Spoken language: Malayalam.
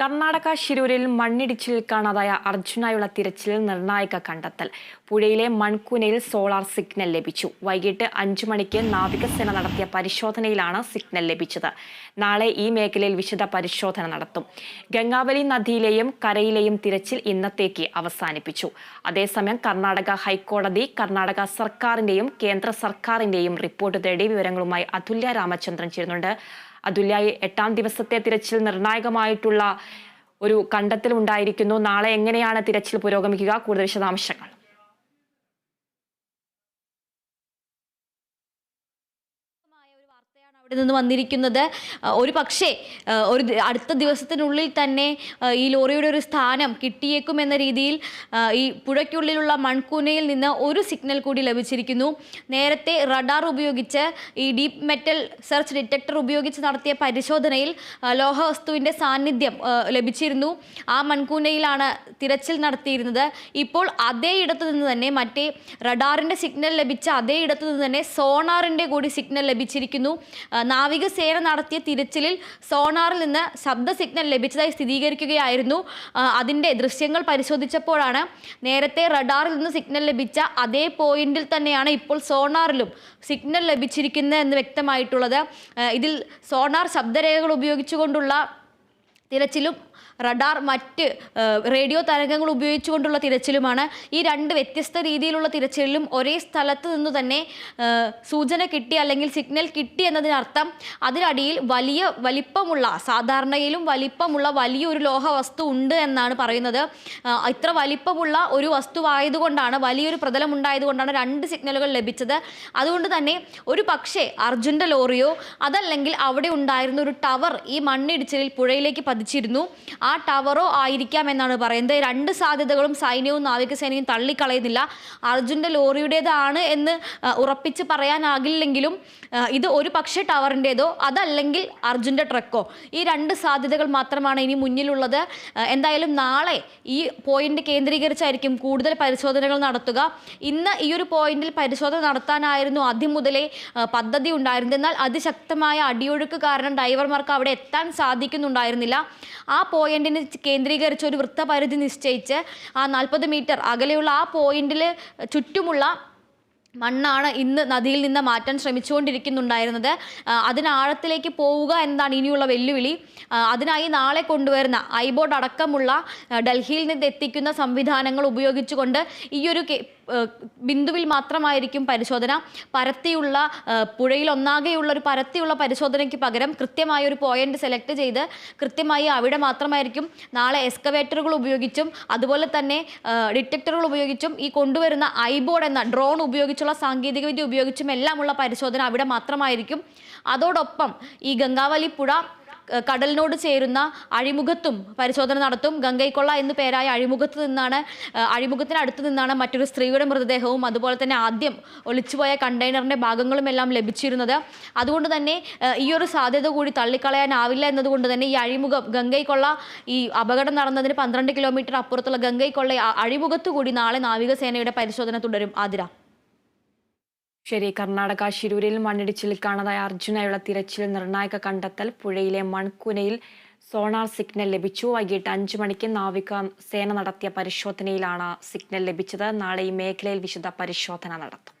കർണാടക ശിരൂരിൽ മണ്ണിടിച്ചിൽ കാണാതായ അർജുനായുള്ള തിരച്ചിൽ നിർണായക കണ്ടെത്തൽ. പുഴയിലെ മൺകുനയിൽ സോളാർ സിഗ്നൽ ലഭിച്ചു. വൈകിട്ട് അഞ്ചു മണിക്ക് നാവികസേന നടത്തിയ പരിശോധനയിലാണ് സിഗ്നൽ ലഭിച്ചത്. നാളെ ഈ മേഖലയിൽ വിശദ പരിശോധന നടത്തും. ഗംഗാവലി നദിയിലെയും കരയിലെയും തിരച്ചിൽ ഇന്നത്തേക്ക് അവസാനിപ്പിച്ചു. അതേസമയം കർണാടക ഹൈക്കോടതി കർണാടക സർക്കാരിന്റെയും കേന്ദ്ര സർക്കാരിന്റെയും റിപ്പോർട്ട് തേടി വിവരങ്ങളുമായി അതുല്യ രാമചന്ദ്രൻ ചേരുന്നുണ്ട്. അതുല്യായി എട്ടാം ദിവസത്തെ തിരച്ചിൽ നിർണായകമായിട്ടുള്ള ഒരു കണ്ടെത്തൽ ഉണ്ടായിരിക്കുന്നു നാളെ എങ്ങനെയാണ് തിരച്ചിൽ പുരോഗമിക്കുക? കൂടുതൽ വിശദാംശങ്ങൾ ഒരു വാർത്തയാണ് അവിടെ നിന്ന് വന്നിരിക്കുന്നത് ഒരു പക്ഷേ ഒരു അടുത്ത ദിവസത്തിനുള്ളിൽ തന്നെ ഈ ലോറിയുടെ ഒരു സ്ഥാനം കിട്ടിയേക്കും എന്ന രീതിയിൽ ഈ പുഴയ്ക്കുള്ളിലുള്ള മൺകൂനയിൽ നിന്ന് ഒരു സിഗ്നൽ കൂടി ലഭിച്ചിരിക്കുന്നു. നേരത്തെ റഡാർ ഉപയോഗിച്ച് ഈ ഡീപ്പ് മെറ്റൽ സെർച്ച് ഡിറ്റക്ടർ ഉപയോഗിച്ച് നടത്തിയ പരിശോധനയിൽ ലോഹവസ്തുവിന്റെ സാന്നിധ്യം ലഭിച്ചിരുന്നു. ആ മൺകൂനയിലാണ് തിരച്ചിൽ നടത്തിയിരുന്നത്. ഇപ്പോൾ അതേ ഇടത്തു നിന്ന് തന്നെ മറ്റേ റഡാറിന്റെ സിഗ്നൽ ലഭിച്ച അതേ ഇടത്തു നിന്ന് തന്നെ സോണാറിന്റെ കൂടി സിഗ്നൽ ലഭിച്ചിരിക്കുന്നു. നാവികസേന നടത്തിയ തിരച്ചിലിൽ സോണാറിൽ നിന്ന് ശബ്ദ സിഗ്നൽ ലഭിച്ചതായി സ്ഥിരീകരിക്കുകയായിരുന്നു. അതിന്റെ ദൃശ്യങ്ങൾ പരിശോധിച്ചപ്പോഴാണ് നേരത്തെ റഡാറിൽ നിന്ന് സിഗ്നൽ ലഭിച്ച അതേ പോയിന്റിൽ തന്നെയാണ് ഇപ്പോൾ സോണാറിലും സിഗ്നൽ ലഭിച്ചിരിക്കുന്നത് എന്ന് വ്യക്തമായിട്ടുള്ളത്. ഇതിൽ സോണാർ ശബ്ദരേഖകൾ ഉപയോഗിച്ചുകൊണ്ടുള്ള തിരച്ചിലും റഡാർ മറ്റ് റേഡിയോ തരംഗങ്ങൾ ഉപയോഗിച്ചുകൊണ്ടുള്ള തിരച്ചിലുമാണ്. ഈ രണ്ട് വ്യത്യസ്ത രീതിയിലുള്ള തിരച്ചിലും ഒരേ സ്ഥലത്ത് നിന്ന് തന്നെ സൂചന കിട്ടി അല്ലെങ്കിൽ സിഗ്നൽ കിട്ടി എന്നതിനർത്ഥം അതിനടിയിൽ വലിയ വലിപ്പമുള്ള സാധാരണയിലും വലിപ്പമുള്ള വലിയൊരു ലോഹ വസ്തു ഉണ്ട് എന്നാണ് പറയുന്നത്. ഇത്ര വലിപ്പമുള്ള ഒരു വസ്തുവായതുകൊണ്ടാണ് വലിയൊരു പ്രതലം ഉണ്ടായതുകൊണ്ടാണ് രണ്ട് സിഗ്നലുകൾ ലഭിച്ചത്. അതുകൊണ്ട് തന്നെ ഒരു പക്ഷേ അർജുന്റെ ലോറിയോ അതല്ലെങ്കിൽ അവിടെ ഉണ്ടായിരുന്ന ഒരു ടവർ ഈ മണ്ണിടിച്ചിലിൽ പുഴയിലേക്ക് പതിച്ചിരുന്നു ആ ടവറോ ആയിരിക്കാം എന്നാണ് പറയുന്നത്. രണ്ട് സാധ്യതകളും സൈന്യവും നാവികസേനയും തള്ളിക്കളയുന്നില്ല. അർജുന്റെ ലോറിയുടേതാണ് എന്ന് ഉറപ്പിച്ച് പറയാനാകില്ലെങ്കിലും ഇത് ഒരു പക്ഷേ ടവറിന്റേതോ അതല്ലെങ്കിൽ അർജുന്റെ ട്രക്കോ. ഈ രണ്ട് സാധ്യതകൾ മാത്രമാണ് ഇനി മുന്നിലുള്ളത്. എന്തായാലും നാളെ ഈ പോയിന്റ് കേന്ദ്രീകരിച്ചായിരിക്കും കൂടുതൽ പരിശോധനകൾ നടത്തുക. ഇന്ന് ഈ ഒരു പോയിന്റിൽ പരിശോധന നടത്താനായിരുന്നു ആദ്യം മുതലേ പദ്ധതി ഉണ്ടായിരുന്നത്. എന്നാൽ അതിശക്തമായ അടിയൊഴുക്ക് കാരണം ഡ്രൈവർമാർക്ക് അവിടെ എത്താൻ സാധിക്കുന്നുണ്ടായിരുന്നില്ല. ആ പോയിന്റിന് കേന്ദ്രീകരിച്ച് ഒരു വൃത്തപരിധി നിശ്ചയിച്ച് ആ നാൽപ്പത് മീറ്റർ അകലെയുള്ള ആ പോയിന്റിൽ ചുറ്റുമുള്ള മണ്ണാണ് ഇന്ന് നദിയിൽ നിന്ന് മാറ്റാൻ ശ്രമിച്ചുകൊണ്ടിരിക്കുന്നുണ്ടായിരുന്നത്. അതിനാഴത്തിലേക്ക് പോവുക എന്നതാണ് ഇനിയുള്ള വെല്ലുവിളി. അതിനായി നാളെ കൊണ്ടുവരുന്ന ഐബോർഡ് അടക്കമുള്ള ഡൽഹിയിൽ നിന്ന് എത്തിക്കുന്ന സംവിധാനങ്ങൾ ഉപയോഗിച്ചുകൊണ്ട് ഈയൊരു ബിന്ദുവിൽ മാത്രമായിരിക്കും പരിശോധന. പരത്തിയുള്ള പുഴയിൽ ഒന്നാകെയുള്ള ഒരു പരത്തിയുള്ള പരിശോധനയ്ക്ക് പകരം കൃത്യമായ ഒരു പോയിന്റ് സെലക്ട് ചെയ്ത് കൃത്യമായി അവിടെ മാത്രമായിരിക്കും നാളെ എക്സ്കവേറ്ററുകൾ ഉപയോഗിച്ചും അതുപോലെ തന്നെ ഡിറ്റക്ടറുകൾ ഉപയോഗിച്ചും ഈ കൊണ്ടുവരുന്ന ഐബോർഡ് എന്ന ഡ്രോൺ ഉപയോഗിച്ചുള്ള സാങ്കേതികവിദ്യ ഉപയോഗിച്ചും എല്ലാമുള്ള പരിശോധന അവിടെ മാത്രമായിരിക്കും. അതോടൊപ്പം ഈ ഗംഗാവലി പുഴ കടലിനോട് ചേരുന്ന അഴിമുഖത്തും പരിശോധന നടത്തും. ഗംഗൈക്കൊള്ള എന്നു പേരായ അഴിമുഖത്ത് നിന്നാണ് അഴിമുഖത്തിനടുത്ത് നിന്നാണ് മറ്റൊരു സ്ത്രീയുടെ മൃതദേഹവും അതുപോലെ തന്നെ ആദ്യം ഒളിച്ചുപോയ കണ്ടെയ്നറിന്റെ ഭാഗങ്ങളും എല്ലാം ലഭിച്ചിരുന്നത്. അതുകൊണ്ട് തന്നെ ഈ ഒരു സാധ്യത കൂടി തള്ളിക്കളയാനാവില്ല എന്നതുകൊണ്ട് തന്നെ ഈ അഴിമുഖം ഗംഗൈക്കൊള്ള ഈ അപകടം നടന്നതിന് പന്ത്രണ്ട് കിലോമീറ്റർ അപ്പുറത്തുള്ള ഗംഗൈക്കൊള്ള അഴിമുഖത്തുകൂടി അഴിമുഖത്ത് കൂടി നാളെ നാവികസേനയുടെ പരിശോധന തുടരും. ആതിര. ശരി കർണാടക ശിരൂരിൽ മണ്ണിടിച്ചിൽ കാണാതായ അർജുനായുള്ള തിരച്ചിൽ നിർണായക കണ്ടെത്തൽ. പുഴയിലെ മൺകുനയിൽ സോണാർ സിഗ്നൽ ലഭിച്ചു. വൈകിട്ട് അഞ്ചു മണിക്ക് നാവിക സേന നടത്തിയ പരിശോധനയിലാണ് സിഗ്നൽ ലഭിച്ചത്. നാളെ ഈ മേഖലയിൽ വിശദ പരിശോധന നടത്തും.